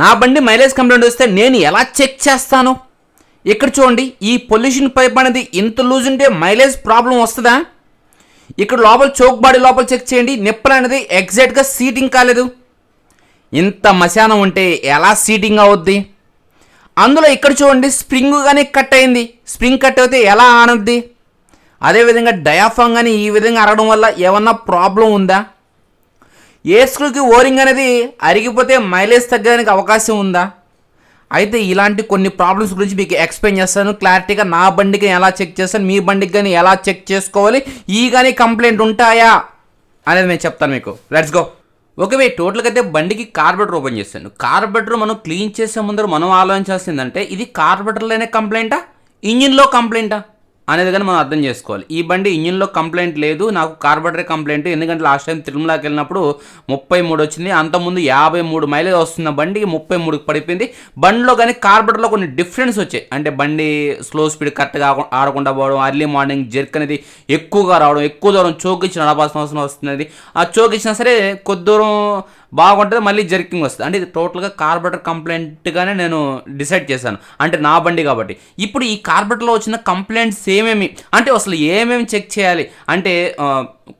నా బండి mileage complaint వస్తే నేను ఎలా చెక్ చేస్తాను? ఇక్కడ చూడండి ఈ పొల్యూషన్ పైప్ అనేది ఇంత లూజ్ ఉంటే మైలేజ్ ప్రాబ్లం వస్తుందా? ఇక్కడ లోపల చోక్ బాడీ లోపల చెక్ చేయండి నిప్పులు అనేది ఎగ్జాక్ట్గా సీటింగ్ కాలేదు. ఇంత మశానం ఉంటే ఎలా సీటింగ్ అవుద్ది? అందులో ఇక్కడ చూడండి స్ప్రింగ్ కానీ కట్ అయింది. స్ప్రింగ్ కట్ అయితే ఎలా ఆనద్ది? అదేవిధంగా డయాఫామ్ కానీ ఈ విధంగా అరగడం వల్ల ఏమన్నా ప్రాబ్లం ఉందా? ఏ స్క్రూకి ఓరింగ్ అనేది అరిగిపోతే మైలేజ్ తగ్గడానికి అవకాశం ఉందా? అయితే ఇలాంటి కొన్ని ప్రాబ్లమ్స్ గురించి మీకు ఎక్స్ప్లెయిన్ చేస్తాను. క్లారిటీగా నా బండికి ఎలా చెక్ చేస్తాను మీ బండికి కానీ ఎలా చెక్ చేసుకోవాలి ఈ కానీ కంప్లైంట్ ఉంటాయా అనేది నేను చెప్తాను మీకు. లెట్స్ గో ఓకే మీ టోటల్గా అయితే బండికి కార్బెటర్ ఓపెన్ చేస్తాను. కార్బెటర్ మనం క్లీన్ చేసే ముందర మనం ఆలోచించాల్సిందంటే ఇది కార్బెటర్లోనే కంప్లైంటా ఇంజిన్లో కంప్లైంటా అనేది కానీ మనం అర్థం చేసుకోవాలి. ఈ బండి ఇంజిన్లో కంప్లైంట్ లేదు నాకు కార్బొరేటర్ కంప్లైంట్ ఎందుకంటే లాస్ట్ టైం తిరుమలకి వెళ్ళినప్పుడు ముప్పై మూడు వచ్చింది అంతకుముందు యాభై మూడు మైలేజ్ వస్తున్న బండికి ముప్పై మూడుకి పడిపోయింది. బండిలో కానీ కార్బొరేటర్లో కొన్ని డిఫరెన్స్ వచ్చాయి. అంటే బండి స్లో స్పీడ్ కరెక్ట్గా ఆడకుండా పోవడం అర్లీ మార్నింగ్ జర్క్ అనేది ఎక్కువగా రావడం ఎక్కువ దూరం చోకిచ్చి నడపాల్సిన అవసరం వస్తున్నది. ఆ చోకిచ్చినా సరే కొద్ది దూరం బాగుంటుంది మళ్ళీ జర్కింగ్ వస్తుంది. అంటే ఇది టోటల్గా కార్బొరేటర్ కంప్లైంట్గానే నేను డిసైడ్ చేశాను. అంటే నా బండి కాబట్టి. ఇప్పుడు ఈ కార్బొరేటర్లో వచ్చిన కంప్లైంట్స్ ఏమేమి? అంటే అసలు ఏమేమి చెక్ చేయాలి? అంటే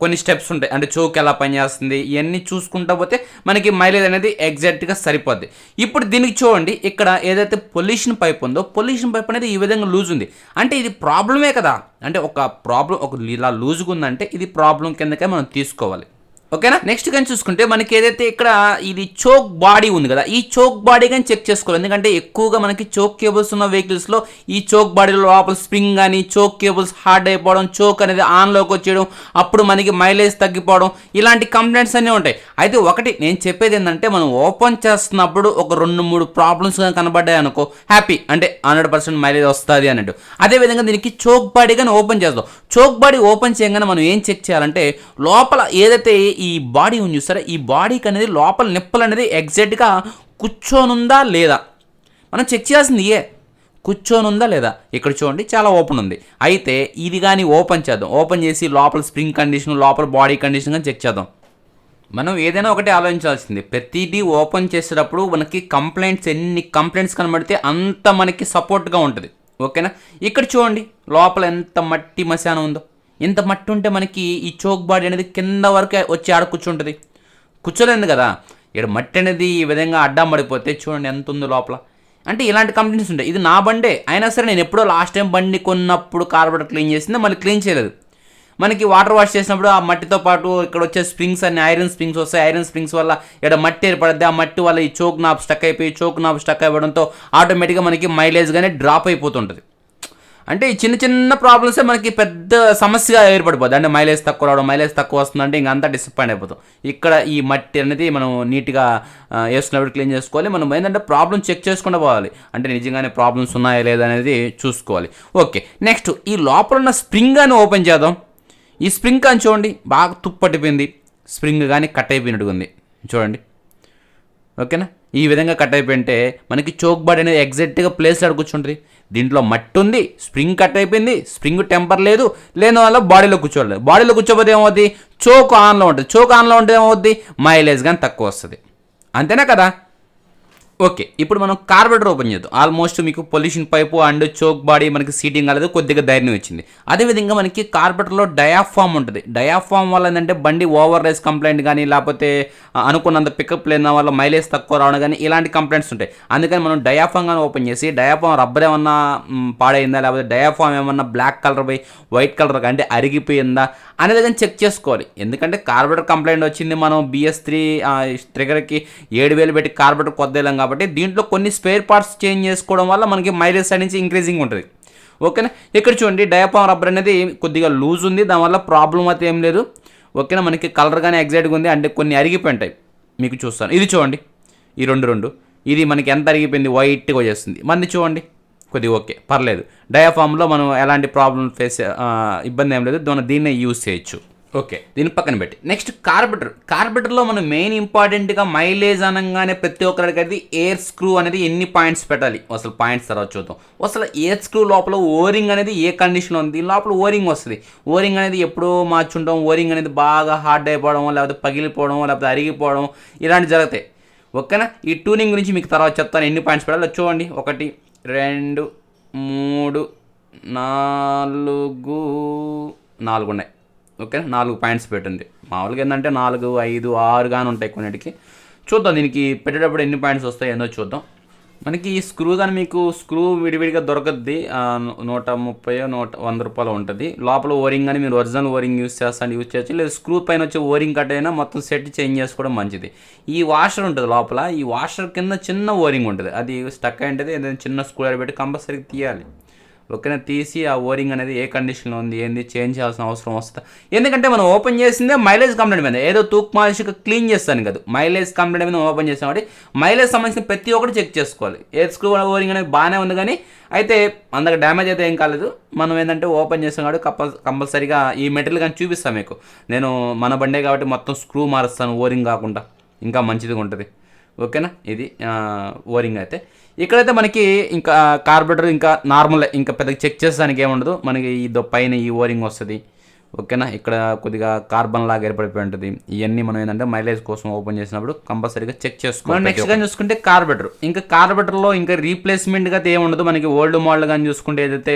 కొన్ని స్టెప్స్ ఉంటాయి. అంటే చోక్ ఎలా పనిచేస్తుంది? ఇవన్నీ చూసుకుంటా పోతే మనకి మైలేజ్ అనేది ఎగ్జాక్ట్గా సరిపోద్ది. ఇప్పుడు దీనికి చూడండి. ఇక్కడ ఏదైతే పొల్యూషన్ పైప్ ఉందో పొల్యూషన్ పైప్ అనేది ఈ విధంగా లూజ్ ఉంది. అంటే ఇది ప్రాబ్లమే కదా. అంటే ఒక ప్రాబ్లం ఒక ఇలా లూజ్గా ఉందంటే ఇది ప్రాబ్లం కిందకే మనం తీసుకోవాలి. ఓకేనా? నెక్స్ట్ కానీ చూసుకుంటే మనకి ఏదైతే ఇక్కడ ఇది చోక్ బాడీ ఉంది కదా ఈ చోక్ బాడీ కానీ చెక్ చేసుకోవాలి. ఎందుకంటే ఎక్కువగా మనకి చోక్ కేబుల్స్ ఉన్న వెహికల్స్లో ఈ చోక్ బాడీలో లోపల స్ప్రింగ్ కానీ చోక్ కేబుల్స్ హార్డ్ అయిపోవడం చోక్ అనేది ఆన్లోకి వచ్చేయడం అప్పుడు మనకి మైలేజ్ తగ్గిపోవడం ఇలాంటి కంప్లైంట్స్ అన్నీ ఉంటాయి. అయితే ఒకటి నేను చెప్పేది ఏంటంటే మనం ఓపెన్ చేస్తున్నప్పుడు ఒక రెండు మూడు ప్రాబ్లమ్స్ కానీ కనబడ్డాయి అనుకో హ్యాపీ అంటే హండ్రెడ్ పర్సెంట్ మైలేజ్ వస్తుంది అన్నట్టు. అదేవిధంగా దీనికి చోక్ బాడీ కానీ ఓపెన్ చేస్తాం చోక్ బాడీ ఓపెన్ చేయగానే మనం ఏం చెక్ చేయాలంటే లోపల ఏదైతే ఈ బాడీ ఉంది చూస్తారా? ఈ బాడీకి అనేది లోపల నిప్పులు అనేది ఎగ్జాక్ట్గా కూర్చోనుందా లేదా? మనం చెక్ చేయాల్సింది ఏ కూర్చోనుందా లేదా? ఇక్కడ చూడండి చాలా ఓపెన్ ఉంది. అయితే ఇది కానీ ఓపెన్ చేద్దాం. ఓపెన్ చేసి లోపల స్ప్రింగ్ కండిషన్ లోపల బాడీ కండిషన్ కానీ చెక్ చేద్దాం. మనం ఏదైనా ఒకటి ఆలోచించాల్సింది. ప్రతిదీ ఓపెన్ చేసేటప్పుడు మనకి కంప్లైంట్స్ ఎన్ని కంప్లైంట్స్ కనబడితే అంత మనకి సపోర్ట్గా ఉంటుంది. ఓకేనా? ఇక్కడ చూడండి లోపల ఎంత మట్టి మశానం ఉందో. ఇంత మట్టి ఉంటే మనకి ఈ చోక్ బాడీ అనేది కింద వరకు వచ్చి ఆడ కూర్చుంటుంది. కూర్చోలేదు కదా. ఇక్కడ మట్టి అనేది ఈ విధంగా అడ్డం పడిపోతే చూడండి ఎంత ఉందో లోపల. అంటే ఇలాంటి కంప్లైంట్స్ ఉంటాయి. ఇది నా బండే. అయినా సరే నేను ఎప్పుడో లాస్ట్ టైం బండి కొన్నప్పుడు కార్బొరేటర్ క్లీన్ చేసింది మళ్ళీ క్లీన్ చేయలేదు. మనకి వాటర్ వాష్ చేసినప్పుడు ఆ మట్టితో పాటు ఇక్కడ వచ్చే స్ప్రింగ్స్ అన్ని ఐరన్ స్ప్రింగ్స్ వస్తాయి. ఐరన్ స్ప్రింగ్స్ వల్ల ఇక్కడ మట్టి ఏర్పడద్ది ఆ మట్టి వల్ల ఈ చోక్ నాబ్ స్టక్ అయిపోయి చోక్ నాబ్ స్టక్ అవ్వడంతో ఆటోమేటిక్గా మనకి మైలేజ్ కానీ డ్రాప్ అయిపోతుంటుంది. అంటే ఈ చిన్న చిన్న ప్రాబ్లమ్సే మనకి పెద్ద సమస్యగా ఏర్పడిపోద్ది అంటే మైలేజ్ తక్కువ రావడం మైలేజ్ తక్కువ వస్తుందంటే ఇంక అంతా డిసప్పాయింట్ అయిపోతాం. ఇక్కడ ఈ మట్టి అనేది మనం నీట్గా వేసుకున్నప్పుడు క్లీన్ చేసుకోవాలి. మనం ఏంటంటే ప్రాబ్లమ్ చెక్ చేసుకుంటూ పోవాలి. అంటే నిజంగానే ప్రాబ్లమ్స్ ఉన్నాయా లేదా అనేది చూసుకోవాలి. ఓకే నెక్స్ట్ ఈ లోపల ఉన్న స్ప్రింగ్ అని ఓపెన్ చేద్దాం. ఈ స్ప్రింగ్ కానీ చూడండి బాగా తుప్పట్టిపోయింది. స్ప్రింగ్ కానీ కట్ అయిపోయినట్టుగా ఉంది. చూడండి. ఓకేనా ఈ విధంగా కట్ అయిపోయింటే మనకి చోక్ బాడీ అనేది ఎగ్జాక్ట్గా ప్లేస్ ఆడ కూర్చుంటుంది దీంట్లో మట్టి ఉంది స్ప్రింగ్ కట్ అయిపోయింది స్ప్రింగ్ టెంపర్ లేదు లేని వల్ల బాడీలో కూర్చోలేదు బాడీలో కూర్చోపోతే ఏమవుద్ది? చోక్ ఆన్లో ఉంటుంది. చోక్ ఆన్లో ఉంటే ఏమవుద్ది? మైలేజ్ కానీ తక్కువ వస్తుంది. అంతేనా కదా? ఓకే ఇప్పుడు మనం కార్బొరేటర్ ఓపెన్ చేద్దాం. ఆల్మోస్ట్ మీకు pollution pipe and choke body మనకి సీటింగ్ అనేది కొద్దిగా ధైర్యం వచ్చింది అదేవిధంగా మనకి కార్బెటర్లో డయాఫామ్ ఉంటుంది. డయాఫామ్ వల్ల ఏంటంటే బండి ఓవర్ రేస్ కంప్లైంట్ కానీ లేకపోతే అనుకున్నంత పికప్ లేని వల్ల మైలేజ్ తక్కువ రావడం కానీ ఇలాంటి కంప్లైంట్స్ ఉంటాయి. అందుకని మనం డయాఫామ్ కానీ ఓపెన్ చేసి డయాఫామ్ రబ్బర్ ఏమన్నా పాడైందా లేకపోతే డయాఫామ్ ఏమన్నా బ్లాక్ కలర్ పోయి వైట్ కలర్ అంటే అరిగిపోయిందా అనేది కానీ చెక్ చేసుకోవాలి. ఎందుకంటే కార్బొరేటర్ కంప్లైంట్ వచ్చింది మనం బిఎస్ త్రీ ట్రిగర్కి ఏడు వేలు పెట్టి కార్బెటర్ కొద్ద కాబట్టి దీంట్లో కొన్ని స్పేర్ పార్ట్స్ చేంజ్ చేసుకోవడం వల్ల మనకి మైలేజ్ సైడ్ నుంచి ఇంక్రీజింగ్ ఉంటుంది. ఓకేనా? ఇక్కడ చూడండి డయాపామ్ రబ్బర్ అనేది కొద్దిగా లూజ్ ఉంది. దానివల్ల ప్రాబ్లం అయితే ఏం లేదు. ఓకేనా? మనకి కలర్ కానీ ఎగ్జాక్ట్గా ఉంది. అంటే కొన్ని అరిగిపోయి ఉంటాయి మీకు చూస్తాను. ఇది చూడండి. ఈ రెండు రెండు. ఇది మనకి ఎంత అరిగిపోయింది? వైట్గా వచ్చేస్తుంది. మంది చూడండి. కొద్దిగా ఓకే. పర్లేదు. డయాఫామ్లో మనం ఎలాంటి ప్రాబ్లం ఫేస్ ఇబ్బంది ఏం లేదు. మనం దీన్నే యూజ్ చేయొచ్చు. ఓకే దీని పక్కన పెట్టి. నెక్స్ట్ కార్బెటర్ కార్బెటర్లో మనం మెయిన్ ఇంపార్టెంట్గా మైలేజ్ అనగానే ప్రతి ఒక్కరికి ఎయిర్ స్క్రూ అనేది ఎన్ని పాయింట్స్ పెట్టాలి? అసలు పాయింట్స్ తర్వాత చూద్దాం. అసలు ఎయిర్ స్క్రూ లోపల ఓరింగ్ అనేది ఏ కండిషన్లో ఉంది? లోపల ఓరింగ్ వస్తుంది. ఓరింగ్ అనేది ఎప్పుడో మార్చుంటాం. ఓరింగ్ అనేది బాగా హార్డ్ అయిపోవడం లేకపోతే పగిలిపోవడం లేకపోతే అరిగిపోవడం ఇలాంటి జరుగుతాయి. ఓకేనా? ఈ ట్యూనింగ్ గురించి మీకు తర్వాత చెప్తాను. ఎన్ని పాయింట్స్ పెట్టాలో చూడండి. ఒకటి రెండు మూడు నాలుగు నాలుగు ఉన్నాయి ఓకే నాలుగు పాయింట్స్ పెట్టింది. మామూలుగా ఏంటంటే నాలుగు ఐదు ఆరు కానీ ఉంటాయి కొన్నిటికి. చూద్దాం దీనికి పెట్టేటప్పుడు ఎన్ని పాయింట్స్ వస్తాయి ఏందో చూద్దాం. మనకి ఈ స్క్రూ కానీ మీకు స్క్రూ విడివిడిగా దొరకద్ది. నూట ముప్పై నూట వంద రూపాయలు ఉంటుంది. లోపల ఓరింగ్ కానీ మీరు ఒరిజినల్ ఓరింగ్ యూస్ చేస్తాను యూస్ చేయొచ్చు. లేదా స్క్రూ పైన వచ్చే ఓరింగ్ కట్ అయినా మొత్తం సెట్ చేంజ్ చేసుకోవడం మంచిది. ఈ వాషర్ ఉంటుంది లోపల. ఈ వాషర్ కింద చిన్న ఓరింగ్ ఉంటుంది. అది స్టక్ అయి ఉంటుంది. ఏదైనా చిన్న స్క్రూ పెట్టి కంపల్సరీగా తీయాలి. ఓకేనా తీసి ఆ ఓరింగ్ అనేది ఏ కండిషన్లో ఉంది ఏంది చేంజ్ చేయాల్సిన అవసరం వస్తుంది ఎందుకంటే మనం ఓపెన్ చేసిందే మైలేజ్ కంప్లైంట్ మీద. ఏదో తూక్ మాలిష్గా క్లీన్ చేస్తాను కదా. మైలేజ్ కంప్లైంట్ మీద ఓపెన్ చేసాం కాబట్టి మైలేజ్ సంబంధించిన ప్రతి ఒక్కటి చెక్ చేసుకోవాలి. ఏ స్క్రూ ఓరింగ్ అనేది బాగానే ఉంది కానీ అయితే అందరికి డ్యామేజ్ అయితే ఏం కాలేదు. మనం ఏంటంటే ఓపెన్ చేసాం కాబట్టి కంపల్ కంపల్సరీగా ఈ మెటీరియల్ కానీ చూపిస్తాను మీకు. నేను మన బండే కాబట్టి మొత్తం స్క్రూ మారుస్తాను ఓరింగ్ కాకుండా. ఇంకా మంచిదిగా ఉంటుంది. ఓకేనా? ఇది ఓరింగ్ అయితే. ఇక్కడైతే మనకి ఇంకా కార్బొరేటర్ ఇంకా నార్మల్ ఇంకా పెద్దగా చెక్ చేసేదానికి ఏముండదు. మనకి ఈ పైన ఈ ఓరింగ్ వస్తుంది. ఓకేనా? ఇక్కడ కొద్దిగా కార్బన్ లాగా ఏర్పడిపోయి ఉంటుంది. ఇవన్నీ మనం ఏంటంటే మైలేజ్ కోసం ఓపెన్ చేసినప్పుడు కంపల్సరీగా చెక్ చేసుకోవాలి నెక్స్ట్ కానీ చూసుకుంటే కార్బొరేటర్ ఇంకా కార్బొరేటర్లో ఇంకా రీప్లేస్మెంట్గా ఏముండదు. మనకి ఓల్డ్ మోడల్ కానీ చూసుకుంటే ఏదైతే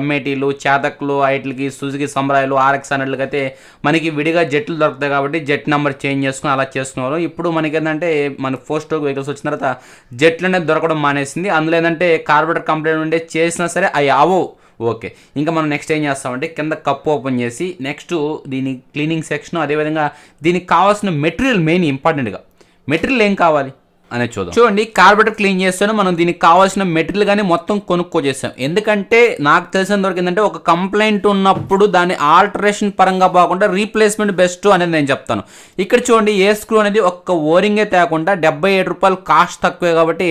ఎంఐటీలు చేతక్లు ఐట్లకి సుజుకి సంబరాయిలు ఆర్ఎక్స్ అన్నట్లుగా అయితే మనకి విడిగా జెట్లు దొరుకుతాయి కాబట్టి జెట్ నెంబర్ చేంజ్ చేసుకుని అలా చేసుకున్నారు ఇప్పుడు మనకి ఏంటంటే మన ఫోర్ స్ట్రోక్ వెహికల్స్ వచ్చిన తర్వాత జెట్లు అనేది దొరకడం మానేసింది. అందులో ఏంటంటే కార్బొరేటర్ కంప్లైంట్ ఉండే చేసినా సరే అవి అవో ఓకే. ఇంకా మనం నెక్స్ట్ ఏం చేస్తామంటే కింద కప్ ఓపెన్ చేసి నెక్స్ట్ దీని క్లీనింగ్ సెక్షన్ అదేవిధంగా దీనికి కావాల్సిన మెటీరియల్ మెయిన్ ఇంపార్టెంట్గా మెటీరియల్ ఏం కావాలి? అనేది చూద్దాం. చూడండి కార్బొరేటర్ క్లీన్ చేస్తాను మనం దీనికి కావాల్సిన మెటీరియల్ కానీ మొత్తం కొనుక్కో చేస్తాం. ఎందుకంటే నాకు తెలిసిన వరకు ఏంటంటే ఒక కంప్లైంట్ ఉన్నప్పుడు దాని ఆల్టరేషన్ పరంగా బాగుంటే రీప్లేస్మెంట్ బెస్ట్ అనేది నేను చెప్తాను. ఇక్కడ చూడండి ఏ స్క్రూ అనేది ఒక్క ఓరింగే తేకుండా డెబ్బై ఏడు రూపాయలు కాస్ట్ తక్కువే కాబట్టి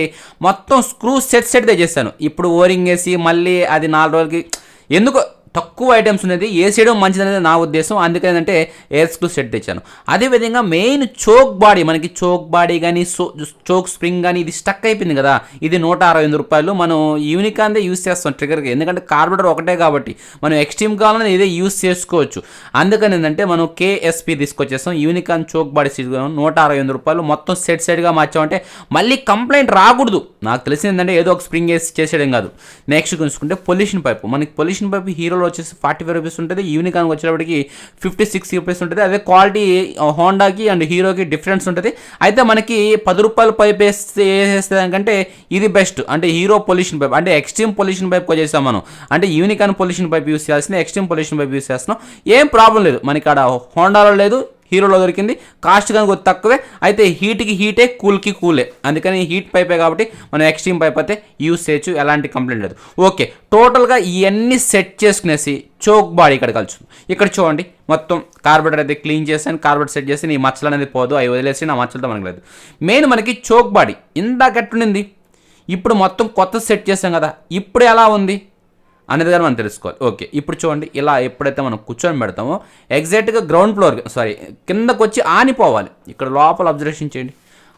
మొత్తం స్క్రూ సెట్ సెట్ తెచ్చేస్తాను ఇప్పుడు ఓరింగ్ వేసి మళ్ళీ అది నాలుగు రోజులకి ఎందుకు తక్కువ ఐటమ్స్ ఉన్నది వేసేయడం మంచిది అనేది నా ఉద్దేశం. అందుకేంటంటే ఎయిర్ స్క్రూ సెట్ తెచ్చాను. అదేవిధంగా మెయిన్ చోక్ బాడీ మనకి చోక్ బాడీ కానీ సో చోక్ స్ప్రింగ్ కానీ ఇది స్టక్ అయిపోయింది కదా. ఇది నూట అరవై ఎనిమిది రూపాయలు. మనం యూనికాన్దే యూస్ చేస్తాం ట్రిగర్కి ఎందుకంటే కార్బోరేటర్ ఒకటే కాబట్టి. మనం ఎక్స్ట్రీమ్ కావాలని ఇదే యూస్ చేసుకోవచ్చు. అందుకని ఏంటంటే మనం కేఎస్పి తీసుకొచ్చేస్తాం యూనికాన్ చోక్ బాడీ నూట అరవై ఎనిమిది రూపాయలు. మొత్తం సెట్ సెట్గా మార్చామంటే మళ్ళీ కంప్లైంట్ రాకూడదు. నాకు తెలిసింది ఏంటంటే ఏదో ఒక స్ప్రింగ్ వేసి చేసేయడం కాదు. నెక్స్ట్ చూసుకుంటే పొల్యూషన్ పైపు మనకి పొల్యూషన్ పైపు హీరో హీరోలో వచ్చేసి ఫార్టీ ఫైవ్ రూపీస్ ఉంటుంది యూనికాన్కి వచ్చేటప్పటికి ఫిఫ్టీ సిక్స్ రూపీస్ ఉంటుంది. అదే క్వాలిటీ హోండాకి అండ్ హీరోకి డిఫరెన్స్ ఉంటుంది. అయితే మనకి పది రూపాయల పైప్ వేస్తే వేసేస్తే దానికంటే ఇది బెస్ట్ అంటే హీరో పొల్యూషన్ పైప్ అంటే ఎక్స్ట్రీమ్ పొల్యూషన్ పైప్ చేస్తాం మనం. అంటే యూనికాన్ పొల్యూషన్ పైప్ యూస్ చేయాల్సింది ఎక్స్ట్రీమ్ పొల్యూషన్ పైప్ యూస్ చేస్తున్నాం. ఏం ప్రాబ్లం లేదు. మనకి అక్కడ హోండాలో లేదు హీరోలో దొరికింది. కాస్ట్ కానీ తక్కువే. అయితే హీట్కి హీటే కూల్కి కూలే. అందుకని హీట్ పైపే కాబట్టి మనం ఎక్స్ట్రీమ్ పైప్ అయితే యూస్ చేయొచ్చు. ఎలాంటి కంప్లైంట్ లేదు. ఓకే. టోటల్గా ఇవన్నీ సెట్ చేసుకునేసి చోక్ బాడీ ఇక్కడ కలుస్తుంది. ఇక్కడ చూడండి. మొత్తం కార్బెటర్ అయితే క్లీన్ చేసాను కార్బెట్ సెట్ చేసి నీ మచ్చలు అనేది పోదు. అవి వదిలేసి నా మచ్చలతో మనకు లేదు. మెయిన్ మనకి చోక్ బాడీ. ఇందాక ఇప్పుడు మొత్తం కొత్త సెట్ చేసాం కదా. ఇప్పుడు ఎలా ఉంది? అనేది కానీ మనం తెలుసుకోవాలి. ఓకే ఇప్పుడు చూడండి ఇలా ఎప్పుడైతే మనం కూర్చొని పెడతామో ఎగ్జాక్ట్గా గ్రౌండ్ ఫ్లోర్ సారీ కిందకు వచ్చి ఆనిపోవాలి. ఇక్కడ లోపల అబ్జర్వేషన్ చేయండి.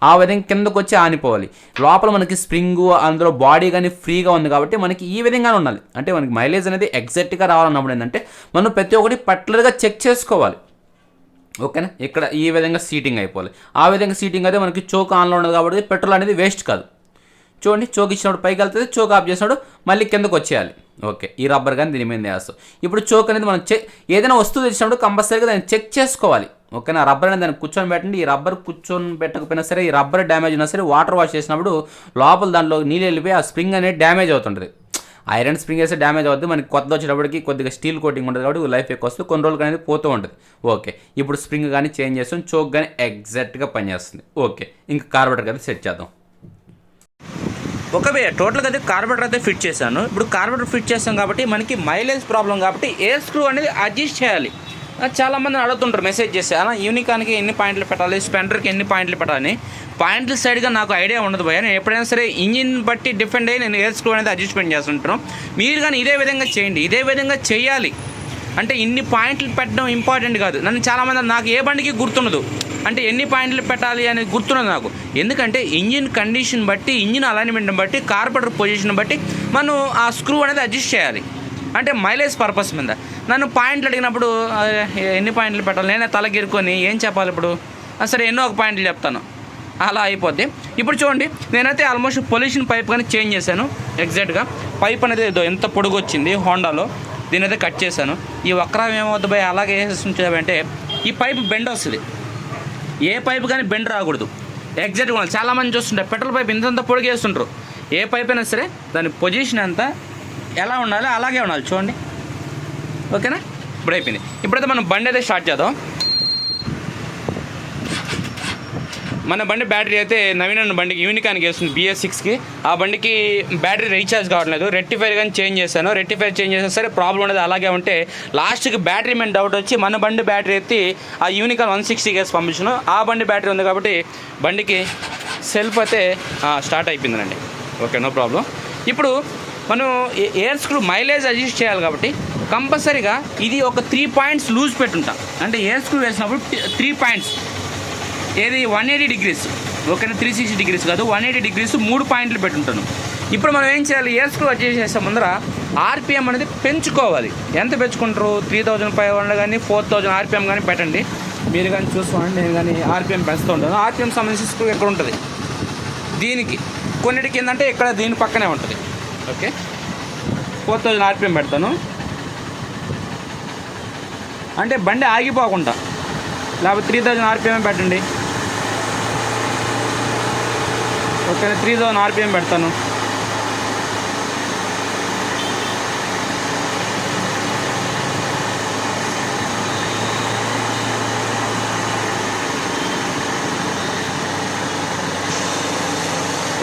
ఆ విధంగా కిందకు వచ్చి ఆనిపోవాలి. లోపల మనకి స్ప్రింగ్ అందులో బాడీ కానీ ఫ్రీగా ఉంది కాబట్టి మనకి ఈ విధంగానే ఉండాలి. అంటే మనకి మైలేజ్ అనేది ఎగ్జాక్ట్గా రావాలన్నప్పుడు ఏంటంటే మనం ప్రతి ఒక్కటి పర్టికులర్గా చెక్ చేసుకోవాలి. ఓకేనా? ఇక్కడ ఈ విధంగా సీటింగ్ అయిపోవాలి. ఆ విధంగా సీటింగ్ అయితే మనకి చోక్ ఆన్లో ఉండదు కాబట్టి పెట్రోల్ అనేది వేస్ట్ కాదు. చూడండి చోక్ ఇచ్చినప్పుడు పైకి వెళ్తుంది చోక్ ఆఫ్ చేసినప్పుడు మళ్ళీ కిందకు వచ్చేయాలి ఓకే. ఈ రబ్బర్ కానీ దీని మీద వేస్తాం. ఇప్పుడు చోక్ అనేది మనం చెక్ ఏదైనా వస్తువు తెచ్చినప్పుడు కంపల్సరీగా దాన్ని చెక్ చేసుకోవాలి. ఓకేనా? రబ్బర్ అనేది దాన్ని కూర్చొని పెట్టండి. ఈ రబ్బర్ కూర్చొని పెట్టకపోయినా సరే ఈ రబ్బర్ డ్యామేజ్ ఉన్నా సరే వాటర్ వాష్ చేసినప్పుడు లోపల దాంట్లో నీళ్ళు వెళ్ళిపోయి ఆ స్ప్రింగ్ అనేది డ్యామేజ్ అవుతుంటుంది. ఐరన్ స్ప్రింగ్ వేస్తే డ్యామేజ్ అవుతుంది మనకి కొత్త వచ్చేటప్పటికి కొద్దిగా స్టీల్ కోటింగ్ ఉంటుంది కాబట్టి లైఫ్ ఎక్కువ వస్తుంది. కొన్ని రోజులు అనేది పోతూ ఉంటుంది. ఓకే. ఇప్పుడు స్ప్రింగ్ కానీ చేంజ్ చేస్తాం. చోక్ కానీ ఎగ్జాక్ట్గా పనిచేస్తుంది. ఓకే. ఇంకా కార్బెటర్ కానీ సెట్ చేద్దాం. ఒకవే టోటల్గా అయితే కార్బెటర్ అయితే ఫిట్ చేశాను. ఇప్పుడు కార్బెటర్ ఫిట్ చేస్తాం కాబట్టి మనకి మైలేజ్ ప్రాబ్లం కాబట్టి ఏ స్క్రూ అనేది అడ్జస్ట్ చేయాలి. చాలామంది అడుగుతుంటారు మెసేజ్ చేస్తే అలా యూనికాన్కి ఎన్ని పాయింట్లు పెట్టాలి? స్పెండర్కి ఎన్ని పాయింట్లు పెట్టాలని పాయింట్ల సైడ్గా నాకు ఐడియా ఉండదు భయ నేను ఎప్పుడైనా సరే ఇంజిన్ బట్టి డిఫెండ్ అయ్యి నేను ఎయిర్ స్క్రూ అనేది అడ్జస్ట్మెంట్ చేస్తుంటాను. మీరు కానీ ఇదే విధంగా చేయండి ఇదే విధంగా చేయాలి. అంటే ఇన్ని పాయింట్లు పెట్టడం ఇంపార్టెంట్ కాదు. నన్ను చాలామంది నాకు ఏ బండికి గుర్తుండదు. అంటే ఎన్ని పాయింట్లు పెట్టాలి అని గుర్తున్నది నాకు. ఎందుకంటే ఇంజిన్ కండిషన్ బట్టి ఇంజిన్ అలైన్మెంట్ని బట్టి కార్పొరేటర్ పొజిషన్ బట్టి మనం ఆ స్క్రూ అనేది అడ్జస్ట్ చేయాలి. అంటే మైలేజ్ పర్పస్ మీద. నన్ను పాయింట్లు అడిగినప్పుడు ఎన్ని పాయింట్లు పెట్టాలి? నేనే తలగిరుకొని ఏం చెప్పాలి ఇప్పుడు? సరే ఎన్నో ఒక పాయింట్లు చెప్తాను. అలా అయిపోద్ది. ఇప్పుడు చూడండి నేనైతే ఆల్మోస్ట్ పొల్యూషన్ పైప్ కానీ చేంజ్ చేశాను ఎగ్జాక్ట్గా పైప్ అనేది ఏదో ఎంత పొడుగు వచ్చింది హోండాలో దీని అయితే కట్ చేశాను. ఈ వక్రం ఏమవుతుంది భయ? అలాగే వేసేస్తుంటే ఈ పైప్ బెండ్ వస్తుంది. ఏ పైప్ కానీ బెండ్ రాకూడదు. ఎగ్జాక్ట్గా ఉండాలి. చాలామంది చూస్తుంటారు. పెట్రోల్ పైప్ ఇంతంత పొడిగేస్తుంటారు. ఏ పైప్ అయినా సరే దాని పొజిషన్ అంతా ఎలా ఉండాలి అలాగే ఉండాలి. చూడండి. ఓకేనా? ఇప్పుడు అయిపోయింది ఇప్పుడైతే మనం బండి అయితే స్టార్ట్ చేద్దాం. మన బండి బ్యాటరీ అయితే నవీన అన్న బండికి యూనికాన్కి వేస్తుంది బిఎస్ సిక్స్కి ఆ బండికి బ్యాటరీ రీఛార్జ్ కావట్లేదు రెక్టిఫైర్ కానీ చేంజ్ చేశాను. రెక్టిఫైర్ చేంజ్ చేసినా సరే ప్రాబ్లం అనేది అలాగే ఉంటే లాస్ట్కి బ్యాటరీ మీద డౌట్ వచ్చి మన బండి బ్యాటరీ ఎత్తి ఆ యూనికాన్ వన్ సిక్స్టీ కేసు పంపించాను. ఆ బండి బ్యాటరీ ఉంది కాబట్టి బండికి సెల్ఫ్ అయితే స్టార్ట్ అయిపోయిందండి ఓకే నో ప్రాబ్లం. ఇప్పుడు మనం ఏ- ఎయిర్ స్క్రూ మైలేజ్ అడ్జస్ట్ చేయాలి కాబట్టి కంపల్సరీగా ఇది ఒక త్రీ పాయింట్స్ లూజ్ పెట్టుంటాం. అంటే ఎయిర్ స్క్రూ వేసినప్పుడు త్రీ పాయింట్స్. ఏది వన్ ఎయిటీ డిగ్రీస్ ఓకేనా త్రీ సిక్స్టీ డిగ్రీస్ కాదు వన్ ఎయిటీ డిగ్రీస్ మూడు పాయింట్లు పెట్టుంటాను. ఇప్పుడు మనం ఏం చేయాలి? ఇయర్ స్క్రూ అడ్జస్ట్ చేసే ముందర ఆర్పిఎం అనేది పెంచుకోవాలి. ఎంత పెంచుకుంటారు? త్రీ థౌజండ్ ఫైవ్ హండ్రెడ్ కానీ ఫోర్ థౌజండ్ ఆర్పిఎం కానీ పెట్టండి. మీరు కానీ చూసుకోండి నేను కానీ ఆర్పిఎం పెంచుతూ ఉంటాను. ఆర్పిఎం సంబంధించి స్క్రూ ఎక్కడ ఉంటుంది? దీనికి. కొన్నిటికి ఏంటంటే ఇక్కడ దీని పక్కనే ఉంటుంది. ఓకే? ఫోర్ థౌజండ్ ఆర్పిఎం పెడతాను. అంటే బండి ఆగిపోకుండా. లేకపోతే త్రీ థౌజండ్ ఆర్పిఎం పెట్టండి. ఓకే త్రీ థౌసండ్ ఆర్పిఎం పెడతాను.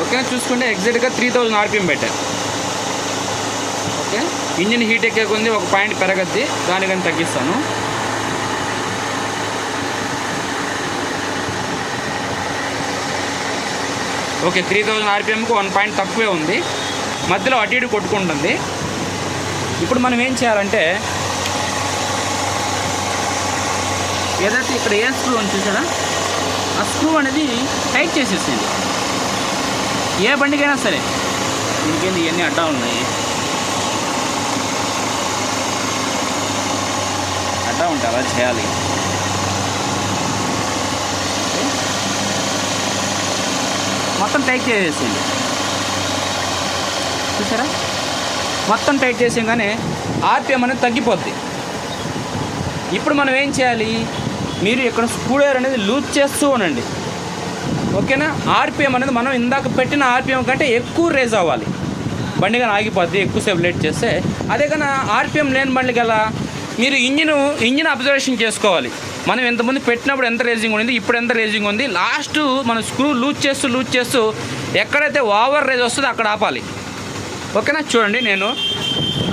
ఓకే చూసుకుంటే ఎగ్జాక్ట్గా త్రీ థౌజండ్ ఆర్పిఎం పెట్టాను ఓకే? ఇంజిన్ హీట్ ఎక్కే కొంది ఒక పాయింట్ పెరగద్ది. దానికని తగ్గిస్తాను. ఓకే త్రీ థౌజండ్ ఆర్పిఎంకి వన్ పాయింట్ తక్కువే ఉంది. మధ్యలో అటు ఇటు కొట్టుకుంటుంది. ఇప్పుడు మనం ఏం చేయాలంటే ఏదైతే ఇక్కడ ఏ స్క్రూ అని చూసారా? ఆ స్క్రూ అనేది టైట్ చేసేసింది ఏ బండికైనా సరే. ఇంకేంది ఇవన్నీ అడ్డా ఉన్నాయి. అడ్డా ఉంటే అలా చేయాలి. మొత్తం టైట్ చేసేసింది చూసారా? మొత్తం టైట్ చేసాగానే ఆర్పిఎం అనేది తగ్గిపోద్ది. ఇప్పుడు మనం ఏం చేయాలి? మీరు ఇక్కడ స్క్రూడర్ అనేది లూజ్ చేస్తూ ఉండండి. ఓకేనా? ఆర్పిఎం అనేది మనం ఇందాక పెట్టిన ఆర్పిఎం కంటే ఎక్కువ రేజ్ అవ్వాలి. బండి కానీ ఆగిపోద్ది ఎక్కువసేపు లేట్ చేస్తే. అదే కానీ ఆర్పిఎం లేని బండి గల మీరు ఇంజిన్ ఇంజిన్ అబ్జర్వేషన్ చేసుకోవాలి. మనం ఎంతమంది పెట్టినప్పుడు ఎంత రేజింగ్ ఉంది ఇప్పుడు ఎంత రేజింగ్ ఉంది లాస్ట్ మనం స్క్రూ లూజ్ చేస్తూ లూజ్ చేస్తూ ఎక్కడైతే ఓవర్ రేజ్ వస్తుందో అక్కడ ఆపాలి. ఓకేనా? చూడండి నేను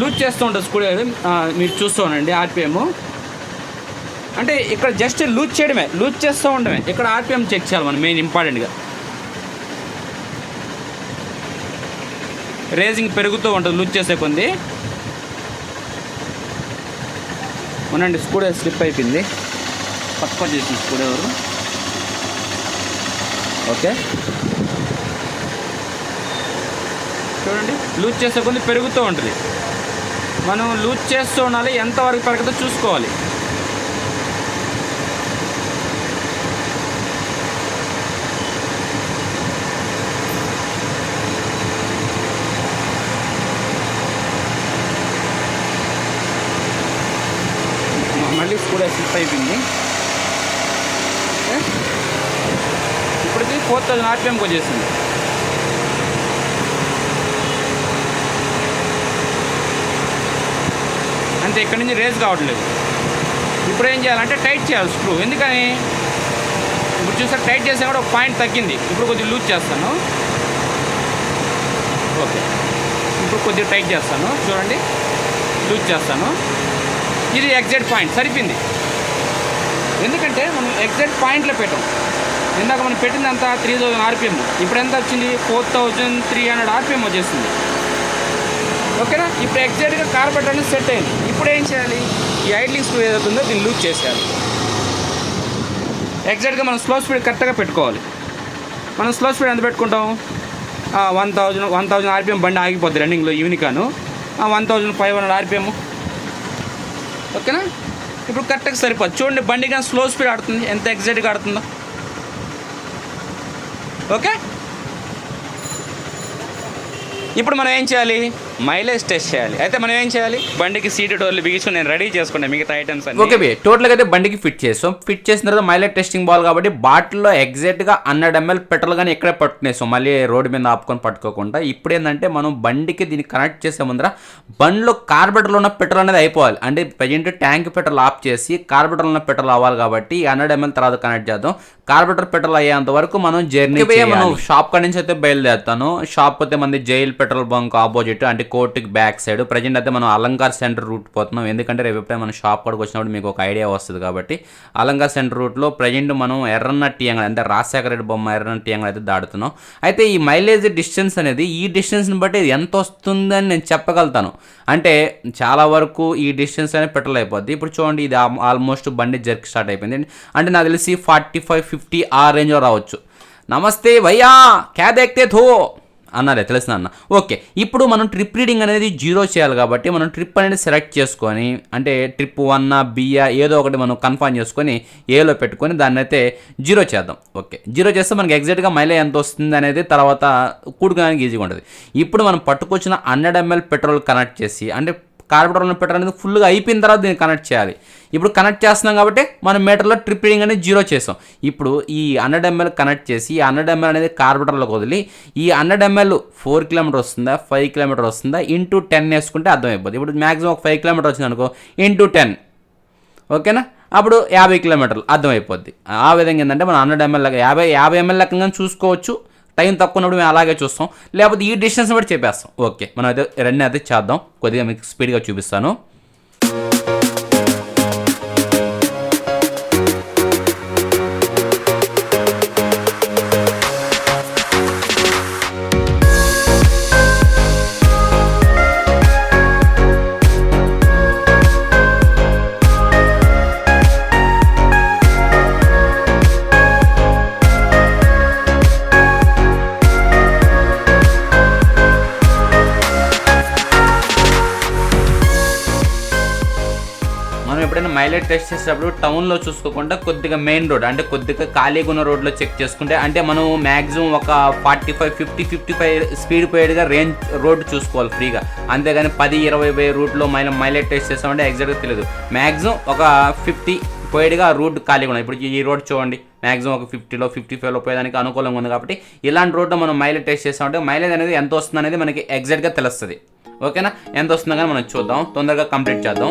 లూజ్ చేస్తూ ఉంటాను స్క్రూ మీరు చూస్తూ ఉండండి ఆర్పిఎం అంటే ఇక్కడ జస్ట్ లూజ్ చేయడమే లూజ్ చేస్తూ ఉండడమే. ఇక్కడ ఆర్పిఎం చెక్ చేయాలి మనం మెయిన్ ఇంపార్టెంట్గా. రేజింగ్ పెరుగుతూ ఉంటుంది లూజ్ చేసే కొంది అవునండి స్కూడే స్లిప్ అయిపోయింది. పక్క చేసి స్కూడే ఎవరు ఓకే. చూడండి లూజ్ చేసే కొద్ది పెరుగుతూ ఉంటుంది. మనం లూజ్ చేస్తూ ఉండాలి ఎంతవరకు పెరగదో చూసుకోవాలి. మళ్ళీ కూడా స్లిప్ అయిపోయింది ఓకే? ఇప్పటికి ఫోర్ థౌజండ్ ఆర్పిఎంకి వచ్చేసింది అంతే ఇక్కడి నుంచి రేస్ కావట్లేదు. ఇప్పుడు ఏం చేయాలంటే టైట్ చేయాలి స్క్రూ. ఎందుకని? ఇప్పుడు చూస్తే టైట్ చేసా కూడా ఒక పాయింట్ తగ్గింది. ఇప్పుడు కొద్దిగా లూజ్ చేస్తాను. ఓకే. ఇప్పుడు కొద్దిగా టైట్ చేస్తాను. చూడండి. లూజ్ చేస్తాను. ఇది ఎగ్జాక్ట్ పాయింట్. సరిపోయింది. ఎందుకంటే మనం ఎగ్జాక్ట్ పాయింట్లో పెట్టాం. ఇందాక మనం పెట్టిందంతా త్రీ థౌజండ్ ఆర్పిఎం ఇప్పుడు ఎంత వచ్చింది? Four thousand three hundred RPM వచ్చేసింది. ఓకేనా? ఇప్పుడు ఎగ్జాక్ట్గా కార్ అనేది సెట్ అయింది. ఇప్పుడు ఏం చేయాలి? ఈ ఐడ్లింగ్ స్క్రూ ఏదవుతుందో దీన్ని లూజ్ చేసేయాలి. ఎగ్జాక్ట్గా మనం స్లో స్పీడ్ కరెక్ట్గా పెట్టుకోవాలి. మనం స్లో స్పీడ్ ఎంత పెట్టుకుంటాం? One thousand one thousand RPM బండి ఆగిపోద్ది రన్నింగ్లో Unicorn one thousand five hundred RPM ఓకేనా? ఇప్పుడు కరెక్ట్గా సరిపోదు చూడండి బండి కానీ స్లో స్పీడ్ ఆడుతుంది. ఎంత ఎగ్జాక్ట్గా ఆడుతుందో. ఓకే? ఇప్పుడు మనం ఏం చేయాలి? మైలేజ్ టెస్ట్ చేయాలి. అయితే మనం ఏం చేయాలి? బండికి సీటు డోర్లు బిగించుకుని నేను రెడీ చేసుకున్నాను మిగతా ఐటమ్స్ ఓకే బే టోటల్గా అయితే బండికి ఫిట్ చేసాం. ఫిట్ చేసిన తర్వాత మైలేజ్ టెస్టింగ్ బాల్ కాబట్టి బాటిల్లో ఎగ్జాక్ట్గా హండ్రెడ్ ఎంఎల్ పెట్రోల్ కానీ ఇక్కడే పట్టుకునేసాం. మళ్ళీ రోడ్డు మీద ఆపుకొని పట్టుకోకుండా. ఇప్పుడు ఏంటంటే మనం బండికి దీన్ని కనెక్ట్ చేసే ముందర బండిలో కార్బెటర్లో ఉన్న పెట్రోల్ అనేది అయిపోవాలి. అంటే ప్రజెంట్ ట్యాంక్ పెట్రోల్ ఆఫ్ చేసి కార్బెటర్లో ఉన్న పెట్రోల్ అవ్వాలి కాబట్టి హండ్రెడ్ ఎంఎల్ తర్వాత కనెక్ట్ చేద్దాం. కార్బెటర్ పెట్రోల్ అయ్యేంత వరకు మనం జర్నీ మనం షాప్ కాడి నుంచి అయితే బయలుదేరుతాను. షాప్ అయితే మంది జైల్ పెట్రోల్ బంక్ ఆపోజిట్. అంటే కోర్టుకి బ్యాక్ సైడ్. ప్రజెంట్ అయితే మనం అలంకార్ సెంటర్ రూట్ పోతున్నాం. ఎందుకంటే రేపు ఎప్పుడైనా మనం షాప్ కాడికి వచ్చినప్పుడు మీకు ఒక ఐడియా వస్తుంది కాబట్టి. అలంకార్ సెంటర్ రూట్లో ప్రజెంట్ మనం ఎర్రన్న టీయంగల్ అంటే రాజశేఖర రెడ్డి బొమ్మ ఎర్రన్న టీయంగల్ అయితే దాడుతున్నాం అయితే ఈ మైలేజ్ డిస్టెన్స్ అనేది ఈ డిస్టెన్స్ని బట్టి ఎంత వస్తుందని నేను చెప్పగలుగుతాను. అంటే చాలా వరకు ఈ డిస్టెన్స్ అనేది పెట్రోల్ అయిపోద్ది. ఇప్పుడు చూడండి ఇది ఆల్మోస్ట్ బండి జర్క్ స్టార్ట్ అయిపోయింది. అంటే నాకు తెలిసి ఫార్టీ ఫైవ్ ఫిఫ్టీ ఆ రేంజ్లో రావచ్చు. నమస్తే భయ్యా క్యా దేక్తే థో. అన్నారే తెలిసిన అన్న? ఓకే ఇప్పుడు మనం ట్రిప్ రీడింగ్ అనేది జీరో చేయాలి కాబట్టి మనం ట్రిప్ అనేది సెలెక్ట్ చేసుకొని అంటే ట్రిప్ వన్ బియా ఏదో ఒకటి మనం కన్ఫర్మ్ చేసుకొని ఏలో పెట్టుకొని దాన్ని అయితే జీరో చేద్దాం. ఓకే జీరో చేస్తే మనకి ఎగ్జాక్ట్గా మైలేజ్ ఎంత వస్తుంది అనేది తర్వాత కూడుకోవడానికి ఈజీగా ఉంటుంది. ఇప్పుడు మనం పట్టుకొచ్చిన హండ్రెడ్ ఎంఎల్ పెట్రోల్ కనెక్ట్ చేసి అంటే కార్బోరేటర్ ఉన్న అనేది ఫుల్గా అయిపోయిన తర్వాత దీన్ని కనెక్ట్ చేయాలి. ఇప్పుడు కనెక్ట్ చేస్తున్నాం కాబట్టి మనం మీటర్లో ట్రిప్ రీడింగ్ అనేది జీరో చేసాం. ఇప్పుడు ఈ హండ్రెడ్ ఎంఎల్ కనెక్ట్ చేసి ఈ హండ్రెడ్ ఎంఎల్ అనేది కార్బోరేటర్లోకి వదిలి ఈ హండ్రెడ్ ఎంఎల్ ఫోర్ కిలోమీటర్ వస్తుందా ఫైవ్ కిలోమీటర్ వస్తుందా ఇంటూ టెన్ వేసుకుంటే అర్థమైపోద్ది. ఇప్పుడు మ్యాక్సిమం ఒక ఫైవ్ కిలోమీటర్ వచ్చింది అనుకో ఇంటూ టెన్ ఓకేనా? అప్పుడు యాభై కిలోమీటర్లు అర్థమైపోద్ది. ఆ విధంగా ఏంటంటే మనం హండ్రెడ్ ఎంఎల్ లెక్క యాభై యాభై ఎంఎల్ లెక్కగా చూసుకోవచ్చు. టైం తక్కువ ఉన్నప్పుడు మేము అలాగే చూస్తాం. లేకపోతే ఈ డిస్టెన్స్ బట్టి చెప్పేస్తాం. ఓకే మనం అయితే రన్ అయితే చేద్దాం. కొద్దిగా మీకు స్పీడ్గా చూపిస్తాను. మైలేజ్ టెస్ట్ చేసేటప్పుడు టౌన్లో చూసుకోకుండా కొద్దిగా మెయిన్ రోడ్ అంటే కొద్దిగా ఖాళీగా ఉన్న రోడ్లో చెక్ చేసుకుంటే అంటే మనం మ్యాక్సిమం ఒక forty five fifty fifty five speed పోయేట్గా range road చూసుకోవాలి ఫ్రీగా. అంతేగాని పది ఇరవై వే రూట్లో మైల మైలేజ్ టెస్ట్ చేస్తామంటే ఎగ్జాక్ట్గా తెలియదు మ్యాక్సిమం ఒక ఫిఫ్టీ పోయేట్టుగా రూట్ ఖాళీగా ఉన్నాయి ఇప్పుడు ఈ రోడ్ చూడండి మ్యాక్సిమం ఒక ఫిఫ్టీలో ఫిఫ్టీ ఫైవ్లో పోయేదానికి అనుకూలంగా ఉంది కాబట్టి ఇలాంటి రోడ్లో మనం మైలేజ్ టెస్ట్ చేస్తామంటే మైలేజ్ అనేది ఎంత వస్తుంది అనేది మనకి ఎగ్జాక్ట్గా తెలుస్తుంది. ఓకేనా? ఎంత వస్తుందో కానీ మనం చూద్దాం. తొందరగా కంప్లీట్ చేద్దాం.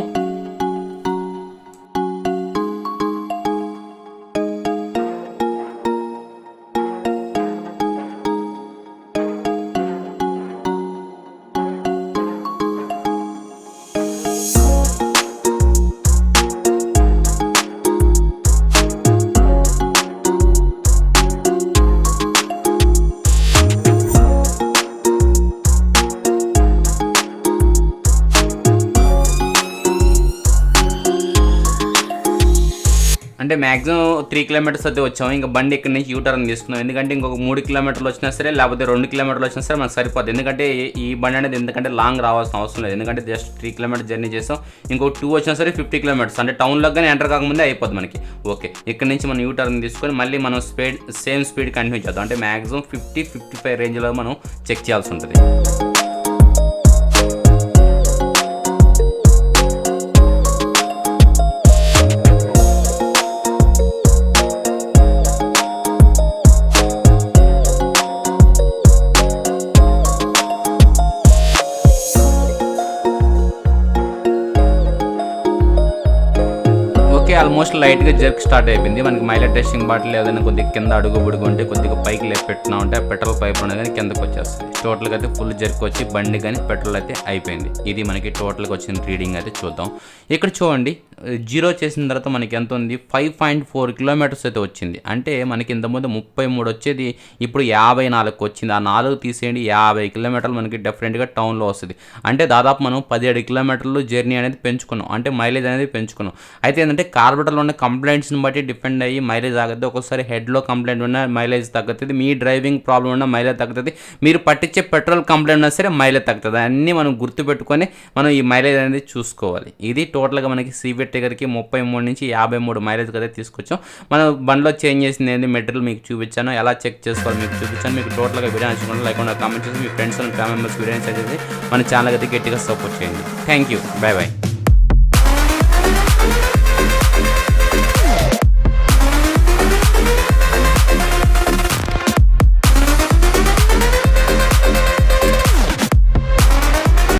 అంటే మ్యాక్సిమం త్రీ కిలోమీటర్స్ అయితే వచ్చాము. ఇంకా బండి ఇక్కడ నుంచి యూటర్న్ తీసుకున్నాం. ఎందుకంటే ఇంకొక మూడు కిలోమీటర్లు వచ్చినా సరే లేకపోతే రెండు కిలోమీటర్లు వచ్చినా సరే మనకు సరిపోద్ది. ఎందుకంటే ఈ- బండి అనేది ఎందుకంటే లాంగ్ రావాల్సిన అవసరం లేదు. ఎందుకంటే జస్ట్ త్రీ కిలోమీటర్ జర్నీ చేస్తాం ఇంకో టూ వచ్చినా సరే ఫిఫ్టీ కిలోమీటర్స్. అంటే టౌన్లో కానీ ఎంటర్ కాకముందే అయిపోద్ది మనకి. ఓకే. ఇక్కడ నుంచి మనం యూటర్న్ తీసుకొని మళ్ళీ మనం స్పీడ్ సేమ్ స్పీడ్ కంటిన్యూ చేద్దాం. అంటే మ్యాక్సిమం ఫిఫ్టీ ఫిఫ్టీ ఫైవ్ రేంజ్లో మనం చెక్ చేయాల్సి ఉంటుంది. ఆల్మోస్ట్ లైట్గా జర్క్ స్టార్ట్ అయిపోయింది. మనకి మైలేజ్ టెస్టింగ్ బాటిల్ ఏదైనా కొద్దిగా కింద అడుగు బుడుగు ఉంటే కొద్దిగా పైకి లేపి పెట్టినా ఉంటే ఆ పెట్రోల్ పైప్ ఉన్నది కానీ కిందకు వచ్చేస్తుంది. టోటల్గా అయితే ఫుల్ జర్క్ వచ్చి బండి కానీ పెట్రోల్ అయితే అయిపోయింది. ఇది మనకి టోటల్గా వచ్చిన రీడింగ్ అయితే చూద్దాం. ఇక్కడ చూడండి జీరో చేసిన తర్వాత మనకి ఎంత ఉంది? ఫైవ్ పాయింట్ ఫోర్ కిలోమీటర్స్ అయితే వచ్చింది. అంటే మనకి ఇంతకుముందు ముప్పై మూడు వచ్చేది ఇప్పుడు యాభై నాలుగుకి వచ్చింది. ఆ నాలుగు తీసేయండి యాభై కిలోమీటర్లు మనకి డిఫరెంట్గా టౌన్లో వస్తుంది. అంటే దాదాపు మనం పదిహేడు కిలోమీటర్లు జర్నీ అనేది పెంచుకున్నాం. అంటే మైలేజ్ అనేది పెంచుకున్నాం. అయితే ఏంటంటే కార్బన్ మోటార్లో ఉన్న కంప్లైంట్స్ని బట్టి డిపెండ్ అయ్యి మైలేజ్ ఆగుతుంది ఒక్కోసారి హెడ్లో కంప్లైంట్ ఉన్న మైలేజ్ తగ్గుతుంది. మీ డ్రైవింగ్ ప్రాబ్లం ఉన్న మైలేజ్ తగ్గుతుంది. మీరు పట్టించే పెట్రోల్ కంప్లైంట్ ఉన్నా సరే మైలేజ్ తగ్గుతుంది. అన్నీ మనం గుర్తుపెట్టుకొని మనం ఈ మైలేజ్ అనేది చూసుకోవాలి. ఇది టోటల్గా మనకి సీబెట్ దగ్గరికి ముప్పై మూడు నుంచి యాభై మూడు మైలేజ్ కదా తీసుకొచ్చాం. మనం బండ్లో చేంజ్ చేసింది ఏంటి మెటీరియల్ మీకు చూపించాను. ఎలా చెక్ చేసుకోవాలి మీకు చూపించాను. మీకు టోటల్గా వీడియో నచ్చుకుంటే లైక్ కామెంట్ చేసి మీ friends and family members video చేసి మన ఛానల్ అయితే గట్టిగా సపోర్ట్ చేయండి. Thank you bye bye